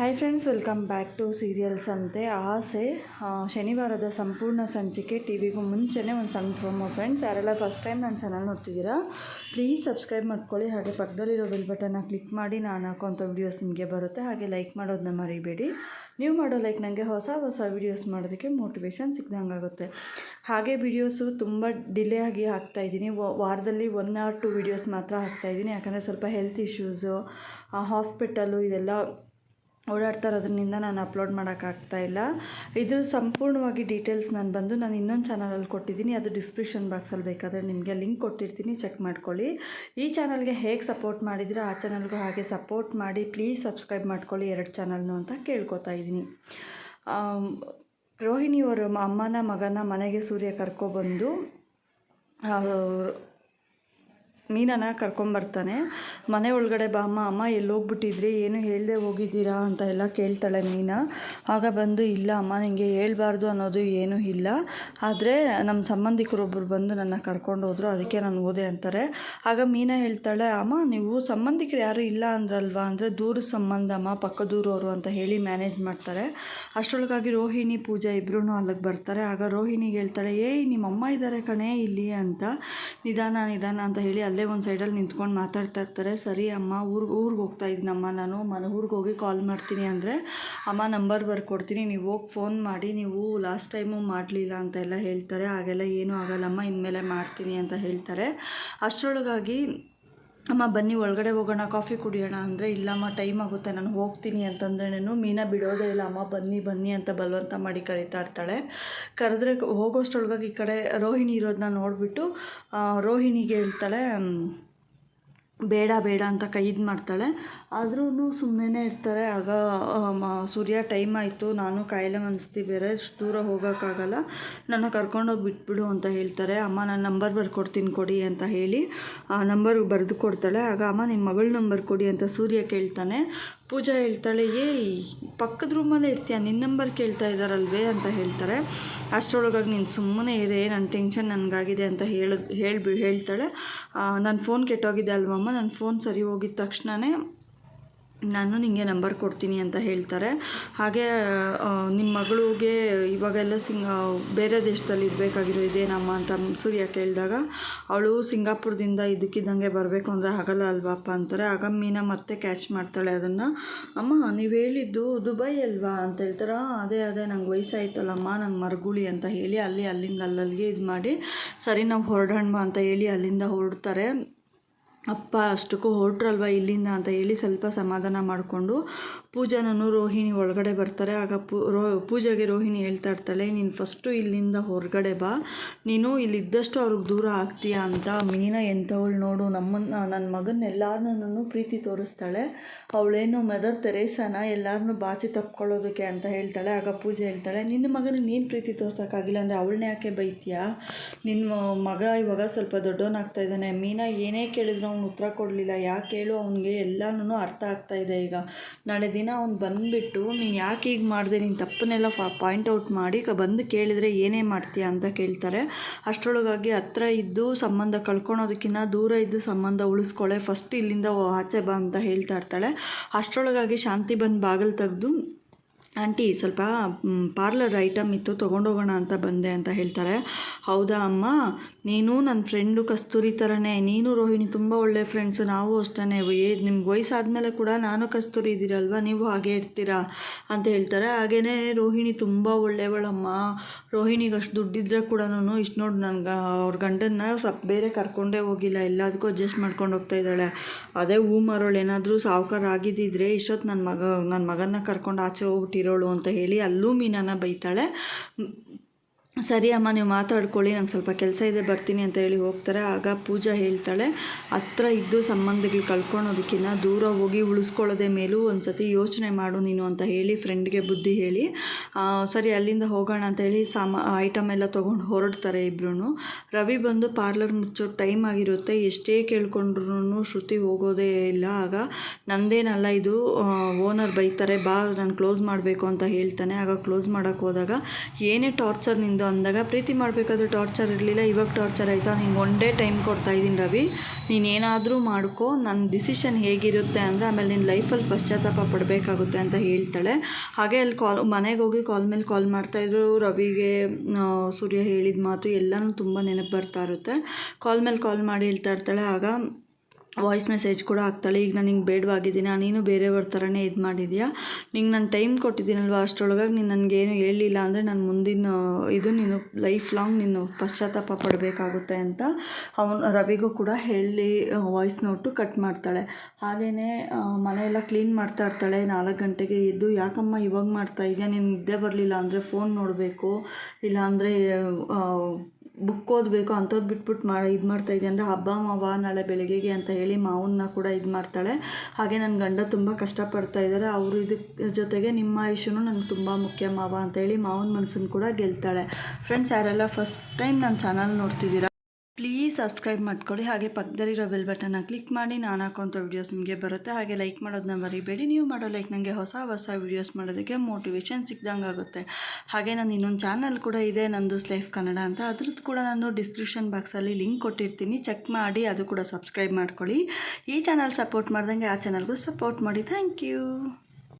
Hi friends welcome back to serials ಅಂತೆ ಆಸೆ ಶನಿವಾರದ ಸಂಪೂರ್ಣ ಸಂಚಿಕೆ ಟಿ ವಿಗೂ ಮುಂಚೆನೇ ಒಂದು ಸಣ್ಣ ಫ್ರಮ್ ಫ್ರೆಂಡ್ಸ್ ಯಾರೆಲ್ಲ ಫಸ್ಟ್ ಟೈಮ್ ನನ್ನ ಚಾನಲ್ ನೋಡ್ತಿದ್ದೀರಾ ಪ್ಲೀಸ್ ಸಬ್ಸ್ಕ್ರೈಬ್ ಮಾಡ್ಕೊಳ್ಳಿ. ಹಾಗೆ ಪಕ್ಕದಲ್ಲಿರೋ ಬೆಲ್ ಬಟನ್ನ ಕ್ಲಿಕ್ ಮಾಡಿ ನಾನು ಹಾಕೋಂಥ ವೀಡಿಯೋಸ್ ನಿಮಗೆ ಬರುತ್ತೆ. ಹಾಗೆ ಲೈಕ್ ಮಾಡೋದನ್ನ ಮರಿಬೇಡಿ. ನೀವು ಮಾಡೋ ಲೈಕ್ ನನಗೆ ಹೊಸ ಹೊಸ ವೀಡಿಯೋಸ್ ಮಾಡೋದಕ್ಕೆ ಮೋಟಿವೇಶನ್ ಸಿಕ್ದಂಗಾಗುತ್ತೆ. ಹಾಗೆ ವೀಡಿಯೋಸು ತುಂಬ ಡಿಲೇ ಆಗಿ ಹಾಕ್ತಾಯಿದ್ದೀನಿ ವಾರದಲ್ಲಿ ಒನ್ ಆರ್ ಟು ವೀಡಿಯೋಸ್ ಮಾತ್ರ ಹಾಕ್ತಾಯಿದ್ದೀನಿ ಯಾಕಂದರೆ ಸ್ವಲ್ಪ ಹೆಲ್ತ್ ಇಶ್ಯೂಸು ಹಾಸ್ಪಿಟಲು ಇದೆಲ್ಲ ಓಡಾಡ್ತಾ ಇರೋದ್ರಿಂದ ನಾನು ಅಪ್ಲೋಡ್ ಮಾಡೋಕ್ಕಾಗ್ತಾ ಇಲ್ಲ. ಇದ್ರ ಸಂಪೂರ್ಣವಾಗಿ ಡೀಟೇಲ್ಸ್ ನಾನು ಬಂದು ನಾನು ಇನ್ನೊಂದು ಚಾನಲಲ್ಲಿ ಕೊಟ್ಟಿದ್ದೀನಿ. ಅದು ಡಿಸ್ಕ್ರಿಪ್ಷನ್ ಬಾಕ್ಸಲ್ಲಿ ಬೇಕಾದರೆ ನಿಮಗೆ ಲಿಂಕ್ ಕೊಟ್ಟಿರ್ತೀನಿ. ಚೆಕ್ ಮಾಡ್ಕೊಳ್ಳಿ. ಈ ಚಾನಲ್ಗೆ ಹೇಗೆ ಸಪೋರ್ಟ್ ಮಾಡಿದರೆ ಆ ಚಾನಲ್ಗೂ ಹಾಗೆ ಸಪೋರ್ಟ್ ಮಾಡಿ ಪ್ಲೀಸ್ ಸಬ್ಸ್ಕ್ರೈಬ್ ಮಾಡ್ಕೊಳ್ಳಿ ಎರಡು ಚಾನಲ್ನು ಅಂತ ಕೇಳ್ಕೊತಾ ಇದ್ದೀನಿ. ರೋಹಿಣಿಯವರು ಅಮ್ಮನ ಮಗನ ಮನೆಗೆ ಸೂರ್ಯ ಕರ್ಕೊಬಂದು ಆ, ಮೀನನ ಕರ್ಕೊಂಬರ್ತಾನೆ ಮನೆ ಒಳಗಡೆ ಬಾ ಅಮ್ಮ ಅಮ್ಮ ಎಲ್ಲೋಗ್ಬಿಟ್ಟಿದ್ರಿ ಏನು ಹೇಳ್ದೆ ಹೋಗಿದ್ದೀರಾ ಅಂತ ಎಲ್ಲ ಕೇಳ್ತಾಳೆ ಮೀನಾ. ಆಗ ಬಂದು ಇಲ್ಲ ಅಮ್ಮ ನಿಮಗೆ ಹೇಳ್ಬಾರ್ದು ಅನ್ನೋದು ಏನೂ ಇಲ್ಲ. ಆದರೆ ನಮ್ಮ ಸಂಬಂಧಿಕರೊಬ್ಬರು ಬಂದು ನನ್ನ ಕರ್ಕೊಂಡು ಹೋದ್ರು ಅದಕ್ಕೆ ನಾನು ಓದೆ ಅಂತಾರೆ. ಆಗ ಮೀನಾ ಹೇಳ್ತಾಳೆ ಅಮ್ಮ ನೀವು ಸಂಬಂಧಿಕರು ಯಾರು ಇಲ್ಲ ಅಂದ್ರಲ್ವಾ? ಅಂದರೆ ದೂರ ಸಂಬಂಧ ಅಮ್ಮ ಪಕ್ಕದೂರವರು ಅಂತ ಹೇಳಿ ಮ್ಯಾನೇಜ್ ಮಾಡ್ತಾರೆ. ಅಷ್ಟರೊಳಗಾಗಿ ರೋಹಿಣಿ ಪೂಜಾ ಇಬ್ಬರೂ ಅಲ್ಲಿಗೆ ಬರ್ತಾರೆ. ಆಗ ರೋಹಿಣಿಗೆ ಹೇಳ್ತಾಳೆ ಏಯ್ ನಿಮ್ಮ ಅಮ್ಮ ಇದ್ದಾರೆ ಕಣೇ ಇಲ್ಲಿ ಅಂತ. ನಿಧಾನ ನಿಧಾನ ಅಂತ ಹೇಳಿ ಅಲ್ಲೇ ಒಂದು ಸೈಡಲ್ಲಿ ನಿಂತ್ಕೊಂಡು ಮಾತಾಡ್ತಾ ಇರ್ತಾರೆ. ಸರಿ, ಅಮ್ಮ, ಊರಿಗೆ ಊರಿಗೆ ಹೋಗ್ತಾ ಇದ್ದೀನಮ್ಮ ನಾನು. ಮನೆ ಊರಿಗೆ ಹೋಗಿ ಕಾಲ್ ಮಾಡ್ತೀನಿ ಅಂದರೆ, ಅಮ್ಮ ನಂಬರ್ ಬರ್ಕೊಡ್ತೀನಿ. ನೀವು ಹೋಗಿ ಫೋನ್ ಮಾಡಿ, ನೀವು ಲಾಸ್ಟ್ ಟೈಮು ಮಾಡಲಿಲ್ಲ ಅಂತೆಲ್ಲ ಹೇಳ್ತಾರೆ. ಹಾಗೆಲ್ಲ ಏನೂ ಆಗಲ್ಲಮ್ಮ, ಇನ್ಮೇಲೆ ಮಾಡ್ತೀನಿ ಅಂತ ಹೇಳ್ತಾರೆ. ಅಷ್ಟರೊಳಗಾಗಿ ಅಮ್ಮ, ಬನ್ನಿ, ಒಳಗಡೆ ಹೋಗೋಣ, ಕಾಫಿ ಕುಡಿಯೋಣ ಅಂದರೆ, ಇಲ್ಲಮ್ಮ ಟೈಮ್ ಆಗುತ್ತೆ, ನಾನು ಹೋಗ್ತೀನಿ ಅಂತಂದ್ರೇನು ಮೀನಾ ಬಿಡೋದೇ ಇಲ್ಲ, ಅಮ್ಮ, ಬನ್ನಿ ಬನ್ನಿ ಅಂತ ಬಲವಂತ ಮಾಡಿ ಕರಿತಾ ಇರ್ತಾಳೆ. ಕರೆದ್ರೆ ಹೋಗೋಷ್ಟರೊಳಗಾಗಿ ಈ ಕಡೆ ರೋಹಿಣಿ ಇರೋದನ್ನ ನೋಡಿಬಿಟ್ಟು ರೋಹಿಣಿಗೆ ಹೇಳ್ತಾಳೆ ಬೇಡ ಬೇಡ ಅಂತ ಕೈ ಇದು ಮಾಡ್ತಾಳೆ. ಆದ್ರೂ ಸುಮ್ಮನೆ ಇರ್ತಾರೆ. ಆಗ ಸೂರ್ಯ ಟೈಮ್ ಆಯಿತು. ನಾನು ಕಾಯಿಲೆ ಮನಸ್ತಿ ಬೇರೆ ದೂರ ಹೋಗೋಕ್ಕಾಗಲ್ಲ. ನನ್ನ ಕರ್ಕೊಂಡೋಗಿ ಬಿಟ್ಬಿಡು ಅಂತ ಹೇಳ್ತಾರೆ. ಅಮ್ಮ, ನಾನು ನಂಬರ್ ಬರ್ಕೊಡ್ತೀನಿ ಕೊಡಿ ಅಂತ ಹೇಳಿ, ಆ ನಂಬರ್ ಬರೆದು ಕೊಡ್ತಾಳೆ. ಆಗ, ಅಮ್ಮ ನಿಮ್ಮ ಮಗಳ ನಂಬರ್ ಕೊಡಿ ಅಂತ ಸೂರ್ಯ ಕೇಳ್ತಾನೆ. ಪೂಜಾ ಹೇಳ್ತಾಳೆ, ಏಯ್, ಪಕ್ಕದ ರೂಮಲ್ಲೇ ಇರ್ತೀಯ? ನಿನ್ನ ನಂಬರ್ ಕೇಳ್ತಾ ಇದ್ದಾರಲ್ವೇ ಅಂತ ಹೇಳ್ತಾರೆ. ಅಷ್ಟರೊಳಗಾಗಿ ನೀನು ಸುಮ್ಮನೆ ಇದೆ ನನ್ನ ಟೆನ್ಷನ್ ನನಗಾಗಿದೆ ಅಂತ ಹೇಳಿ, ಹೇಳ್ಬಿ, ಹೇಳ್ತಾಳೆ. ನನ್ನ ಫೋನ್ ಕೆಟ್ಟೋಗಿದೆ ಅಲ್ವಮ್ಮ ನನ್ನ ಫೋನ್ ಸರಿ ಹೋಗಿದ ತಕ್ಷಣವೇ ನಾನು ನಿಮಗೆ ನಂಬರ್ ಕೊಡ್ತೀನಿ ಅಂತ ಹೇಳ್ತಾರೆ. ಹಾಗೆ ನಿಮ್ಮ ಮಗಳಿಗೆ ಇವಾಗೆಲ್ಲ ಸಿಂಗ ಬೇರೆ ದೇಶದಲ್ಲಿ ಇರಬೇಕಾಗಿರೋ ಇದೇನಮ್ಮ ಅಂತ ಸೂರ್ಯ ಕೇಳಿದಾಗ ಅವಳು ಸಿಂಗಾಪುರದಿಂದ ಇದಕ್ಕಿದ್ದಂಗೆ ಬರಬೇಕು ಅಂದರೆ ಆಗಲ್ಲ ಅಲ್ವಾಪ್ಪ ಅಂತಾರೆ. ಆಗ ಮೀನಾ ಮತ್ತೆ ಕ್ಯಾಚ್ ಮಾಡ್ತಾಳೆ ಅದನ್ನು. ಅಮ್ಮ ನೀವು ಹೇಳಿದ್ದು ದುಬೈ ಅಲ್ವಾ? ಅಂತ ಹೇಳ್ತಾರೆ. "ಆ, ಅದೇ ಅದೇ ನಂಗೆ ವಯಸ್ಸಾಯ್ತಲ್ಲಮ್ಮ ನಂಗೆ ಮರಗುಳಿ ಅಂತ ಹೇಳಿ ಅಲ್ಲಿ ಅಲ್ಲಿಂದ ಅಲ್ಲಲ್ಲಿಗೆ ಇದು ಮಾಡಿ ಸರಿ ನಾವು ಹೊರಡೋಣ ಅಂತ ಹೇಳಿ ಅಲ್ಲಿಂದ ಹೊರಡ್ತಾರೆ. ಅಪ್ಪ ಅಷ್ಟಕ್ಕೂ ಹೊರಟ್ರಲ್ವ ಇಲ್ಲಿಂದ ಅಂತ ಹೇಳಿ ಸ್ವಲ್ಪ ಸಮಾಧಾನ ಮಾಡಿಕೊಂಡು ಪೂಜಾನೂ ರೋಹಿಣಿ ಒಳಗಡೆ ಬರ್ತಾರೆ. ಆಗ ಪೂ, ರೋ, ಪೂಜೆಗೆ ರೋಹಿಣಿ ಹೇಳ್ತಾ ಇರ್ತಾಳೆ, ನೀನು ಫಸ್ಟು ಇಲ್ಲಿಂದ ಹೊರಗಡೆ ಬಾ. ನೀನು ಇಲ್ಲಿದ್ದಷ್ಟು ಅವ್ರಿಗೆ ದೂರ ಆಗ್ತೀಯ ಅಂತ ಮೀನ ಎಂಥವಳು ನೋಡು. ನಮ್ಮನ್ನ ನನ್ನ ಮಗನ ಎಲ್ಲಾರನ್ನೂ ಪ್ರೀತಿ ತೋರಿಸ್ತಾಳೆ. ಅವಳೇನು ಮದರ್ ತೆರೇಸನ? ಎಲ್ಲರನ್ನೂ ಬಾಚಿ ತಪ್ಕೊಳ್ಳೋದಕ್ಕೆ ಅಂತ ಹೇಳ್ತಾಳೆ. ಆಗ ಪೂಜೆ ಹೇಳ್ತಾಳೆ, ನಿನ್ನ ಮಗನಿಗೆ ನೀನು ಪ್ರೀತಿ ತೋರ್ಸೋಕ್ಕಾಗಿಲ್ಲ ಅಂದರೆ ಅವಳನ್ನ ಯಾಕೆ ಬೈತೀಯಾ? ನಿನ್ನ ಮಗ ಇವಾಗ ಸ್ವಲ್ಪ ದೊಡ್ಡವನಾಗ್ತಾ ಇದ್ದಾನೆ. ಮೀನ ಏನೇ ಕೇಳಿದ್ರು ಅವ್ನು ಉತ್ತರ ಕೊಡಲಿಲ್ಲ. ಯಾಕೆ ಹೇಳು? ಅವನಿಗೆ ಎಲ್ಲನೂ ಅರ್ಥ ಆಗ್ತಾ ಇದೆ ಈಗ. ನಾಳೆ ದಿನ ಅವ್ನು ಬಂದುಬಿಟ್ಟು, ನೀನು ಯಾಕೆ ಹೀಗೆ ಮಾಡಿದೆ? ನೀನು ತಪ್ಪನ್ನೆಲ್ಲ ಪಾಯಿಂಟ್ ಔಟ್ ಮಾಡಿ ಬಂದು ಕೇಳಿದರೆ ಏನೇ ಮಾಡ್ತೀಯ ಅಂತ ಕೇಳ್ತಾರೆ. ಅಷ್ಟರೊಳಗಾಗಿ ಹತ್ರ ಇದ್ದು ಸಂಬಂಧ ಕಳ್ಕೊಳೋದಕ್ಕಿಂತ ದೂರ ಇದ್ದು ಸಂಬಂಧ ಉಳಿಸ್ಕೊಳ್ಳೆ ಫಸ್ಟ್ ಇಲ್ಲಿಂದ ಆಚೆ ಬಾ ಅಂತ ಹೇಳ್ತಾ ಇರ್ತಾಳೆ. ಅಷ್ಟರೊಳಗಾಗಿ ಶಾಂತಿ ಬಂದು ಬಾಗಿಲು ತೆಗೆದು ಆಂಟಿ, ಸ್ವಲ್ಪ ಪಾರ್ಲರ್ ಐಟಮ್ ಇತ್ತು, ತೊಗೊಂಡೋಗೋಣ ಅಂತ ಬಂದೆ ಅಂತ ಹೇಳ್ತಾರೆ. ಹೌದಾ ಅಮ್ಮ? ನೀನು ನನ್ನ ಫ್ರೆಂಡು ಕಸ್ತೂರಿ ಥರನೇ ನೀನು ರೋಹಿಣಿ ತುಂಬ ಒಳ್ಳೆ ಫ್ರೆಂಡ್ಸು ನಾವು ಅಷ್ಟೇ ನಿಮ್ಗೆ ವಯಸ್ಸಾದಮೇಲೆ ಕೂಡ ನಾನು ಕಸ್ತೂರಿ ಇದ್ದೀರಲ್ವ ನೀವು ಹಾಗೆ ಇರ್ತೀರಾ? ಅಂತ ಹೇಳ್ತಾರೆ. ಹಾಗೇ ರೋಹಿಣಿ ತುಂಬ ಒಳ್ಳೆಯವಳಮ್ಮ. ರೋಹಿಣಿಗೆ ಅಷ್ಟು ದುಡ್ಡಿದ್ರೆ ಕೂಡ ಇಷ್ಟು ನೋಡಿ ನನಗೆ, ಅವ್ರ ಗಂಡನ್ನ ಸ್ವಲ್ಪ ಬೇರೆ ಕರ್ಕೊಂಡೇ ಹೋಗಿಲ್ಲ. ಎಲ್ಲದಕ್ಕೂ ಅಡ್ಜಸ್ಟ್ ಮಾಡ್ಕೊಂಡು ಹೋಗ್ತಾ ಇದ್ದಾಳೆ. ಅದೇ ಹೂ ಏನಾದರೂ ಸಾವುಕಾರ ಆಗಿದ್ದಿದ್ರೆ ಇಷ್ಟೊತ್ತು ನನ್ನ ಮಗ ನನ್ನ ಮಗನ್ನ ಕರ್ಕೊಂಡು ಆಚೆ ಹೋಗ್ಬಿಟ್ಟಿರೋಳು ಅಂತ ಹೇಳಿ ಅಲ್ಲೂ ಮೀನನ್ನ ಬೈತಾಳೆ. ಸರಿ ಅಮ್ಮ, ನೀವು ಮಾತಾಡ್ಕೊಳ್ಳಿ, ನಂಗೆ ಸ್ವಲ್ಪ ಕೆಲಸ ಇದೆ, ಬರ್ತೀನಿ ಅಂತ ಹೇಳಿ ಹೋಗ್ತಾರೆ. ಆಗ ಪೂಜಾ ಹೇಳ್ತಾಳೆ, ಹತ್ರ ಇದ್ದು ಸಂಬಂಧಗಳು ಕಳ್ಕೊಳೋದಕ್ಕಿಂತ ದೂರ ಹೋಗಿ ಉಳಿಸ್ಕೊಳ್ಳೋದೆ ಮೇಲೂ ಒಂದು ಸತಿ ಯೋಚನೆ ಮಾಡು ನೀನು, ಅಂತ ಹೇಳಿ ಫ್ರೆಂಡ್ಗೆ ಬುದ್ಧಿ ಹೇಳಿ ಸರಿ ಅಲ್ಲಿಂದ ಹೋಗೋಣ ಅಂತ ಹೇಳಿ ಸಾಮ ಐಟಮ್ ಎಲ್ಲ ತೊಗೊಂಡು ಹೊರಡ್ತಾರೆ ಇಬ್ರು ರವಿ ಬಂದು ಪಾರ್ಲರ್ ಮುಚ್ಚೋ ಟೈಮ್ ಆಗಿರುತ್ತೆ, ಎಷ್ಟೇ ಕೇಳ್ಕೊಂಡ್ರು ಶ್ರುತಿ ಹೋಗೋದೇ ಇಲ್ಲ. ಆಗ, ನಂದೇನಲ್ಲ ಇದು ಓನರ್ ಬೈತಾರೆ, ಬಾ, ನಾನು ಕ್ಲೋಸ್ ಮಾಡಬೇಕು, ಅಂತ ಹೇಳ್ತಾನೆ. ಆಗ ಕ್ಲೋಸ್ ಮಾಡೋಕ್ಕೆ ಹೋದಾಗ, ಏನೇ ಟಾರ್ಚರ್ ನಿಂದು ಅಂದಾಗ ಪ್ರೀತಿ ಮಾಡಬೇಕಾದ್ರೂ ಟಾರ್ಚರ್ ಇರಲಿಲ್ಲ, ಇವಾಗ ಟಾರ್ಚರ್ ಆಯಿತಾ? ನಿಂಗೆ ಒನ್ ಡೇ ಟೈಮ್ ಕೊಡ್ತಾ ಇದ್ದೀನಿ ರವಿ. ನೀನು ಏನಾದರೂ ಮಾಡ್ಕೋ ನನ್ನ ಡಿಸಿಷನ್ ಹೇಗಿರುತ್ತೆ ಅಂದರೆ ಆಮೇಲೆ ನಿನ್ನ ಲೈಫಲ್ಲಿ ಪಶ್ಚಾತ್ತಾಪ ಪಡಬೇಕಾಗುತ್ತೆ ಅಂತ ಹೇಳ್ತಾಳೆ. ಹಾಗೆ ಅಲ್ಲಿ ಕಾಲ್ ಮನೆಗೆ ಹೋಗಿ ಕಾಲ್ ಮೇಲೆ ಕಾಲ್ ಮಾಡ್ತಾಯಿದ್ರು ರವಿಗೆ ಸೂರ್ಯ ಹೇಳಿದ ಮಾತು ಎಲ್ಲನೂ ತುಂಬ ನೆನಪು ಬರ್ತಾ ಇರುತ್ತೆ. ಕಾಲ್ ಮೇಲೆ ಕಾಲ್ ಮಾಡಿ ಹೇಳ್ತಾ ಇರ್ತಾಳೆ. ಆಗ ವಾಯ್ಸ್ ಮೆಸೇಜ್ ಕೂಡ ಹಾಕ್ತಾಳೆ ಈಗ ನಾನು ನಿಂಗೆ ಬೇಡವಾಗಿದ್ದೀನಿ? ನೀನು ಬೇರೆಯವ್ರ ಥರನೇ ಇದು ಮಾಡಿದ್ಯಾ? ನಿಂಗೆ ನಾನು ಟೈಮ್ ಕೊಟ್ಟಿದ್ದೀನಲ್ವ ಅಷ್ಟರೊಳಗಾಗಿ ನೀನು ನನಗೇನು ಹೇಳಲಿಲ್ಲ ಅಂದರೆ ನಾನು ಮುಂದಿನ, ಇದು ನೀನು ಲೈಫ್ ಲಾಂಗ್ ನೀನು ಪಶ್ಚಾತ್ತಾಪ ಪಡಬೇಕಾಗುತ್ತೆ ಅಂತ ಅವನು, ರವಿಗೂ ಕೂಡ ಹೇಳಿ ವಾಯ್ಸ್ ನೋಟು ಕಟ್ ಮಾಡ್ತಾಳೆ. ಹಾಗೆಯೇ ಮನೆಯೆಲ್ಲ ಕ್ಲೀನ್ ಮಾಡ್ತಾ ಇರ್ತಾಳೆ. ನಾಲ್ಕು ಗಂಟೆಗೆ ಇದ್ದು ಯಾಕಮ್ಮ ಇವಾಗ ಮಾಡ್ತಾ ಇದೆಯಾ? ನೀನು ನಿದ್ದೆ ಬರಲಿಲ್ಲ ಅಂದರೆ ಫೋನ್ ನೋಡಬೇಕು. ಇಲ್ಲಾಂದರೆ ಬುಕ್ ಓದಬೇಕು ಅಂಥದ್ದು ಬಿಟ್ಬಿಟ್ಟು ಮಾ ಇದು ಮಾಡ್ತಾ ಇದೆ ಅಂದರೆ ಹಬ್ಬ, ಮಾವ ನಾಳೆ ಬೆಳಗ್ಗೆಗೆ ಅಂತ ಹೇಳಿ ಮಾವನ್ನ ಕೂಡ ಇದು ಮಾಡ್ತಾಳೆ. ಹಾಗೆ ನನ್ನ ಗಂಡ ತುಂಬ ಕಷ್ಟಪಡ್ತಾ ಇದ್ದಾರೆ ಅವರು ಇದಕ್ಕೆ ಜೊತೆಗೆ ನಿಮ್ಮ ಆಯುಷ್ಯನೂ ನನಗೆ ತುಂಬ ಮುಖ್ಯ ಮಾವ ಅಂತ ಹೇಳಿ ಮಾವನ ಮನಸ್ಸನ್ನು ಕೂಡ ಗೆಲ್ತಾಳೆ. ಫ್ರೆಂಡ್ಸ್ ಯಾರೆಲ್ಲ ಫಸ್ಟ್ ಟೈಮ್ ನನ್ನ ಚಾನಲ್ ನೋಡ್ತಿದ್ದೀರಾ ಪ್ಲೀಸ್ ಸಬ್ಸ್ಕ್ರೈಬ್ ಮಾಡ್ಕೊಳ್ಳಿ. ಹಾಗೆ ಪಕ್ಕದಲ್ಲಿರೋ ಬೆಲ್ ಬಟನ್ನ ಕ್ಲಿಕ್ ಮಾಡಿ ನಾನು ಹಾಕೋಂಥ ವೀಡಿಯೋಸ್ ನಿಮಗೆ ಬರುತ್ತೆ. ಹಾಗೆ ಲೈಕ್ ಮಾಡೋದನ್ನ ಮರಿಬೇಡಿ. ನೀವು ಮಾಡೋ ಲೈಕ್ ನನಗೆ ಹೊಸ ಹೊಸ ವೀಡಿಯೋಸ್ ಮಾಡೋದಕ್ಕೆ ಮೋಟಿವೇಶನ್ ಸಿಕ್ದಂಗೆ ಆಗುತ್ತೆ. ಹಾಗೆ ನಾನು ಇನ್ನೊಂದು ಚಾನಲ್ ಕೂಡ ಇದೆ, ನಂದು ಸ್ಲೈಫ್ ಕನ್ನಡ ಅಂತ. ಅದ್ರದ್ದು ಕೂಡ ನಾನು ಡಿಸ್ಕ್ರಿಪ್ಷನ್ ಬಾಕ್ಸಲ್ಲಿ ಲಿಂಕ್ ಕೊಟ್ಟಿರ್ತೀನಿ. ಚೆಕ್ ಮಾಡಿ ಅದು ಕೂಡ ಸಬ್ಸ್ಕ್ರೈಬ್ ಮಾಡ್ಕೊಳ್ಳಿ. ಈ ಚಾನಲ್ ಸಪೋರ್ಟ್ ಮಾಡ್ದಂಗೆ ಆ ಚಾನಲ್ಗೂ ಸಪೋರ್ಟ್ ಮಾಡಿ. Thank you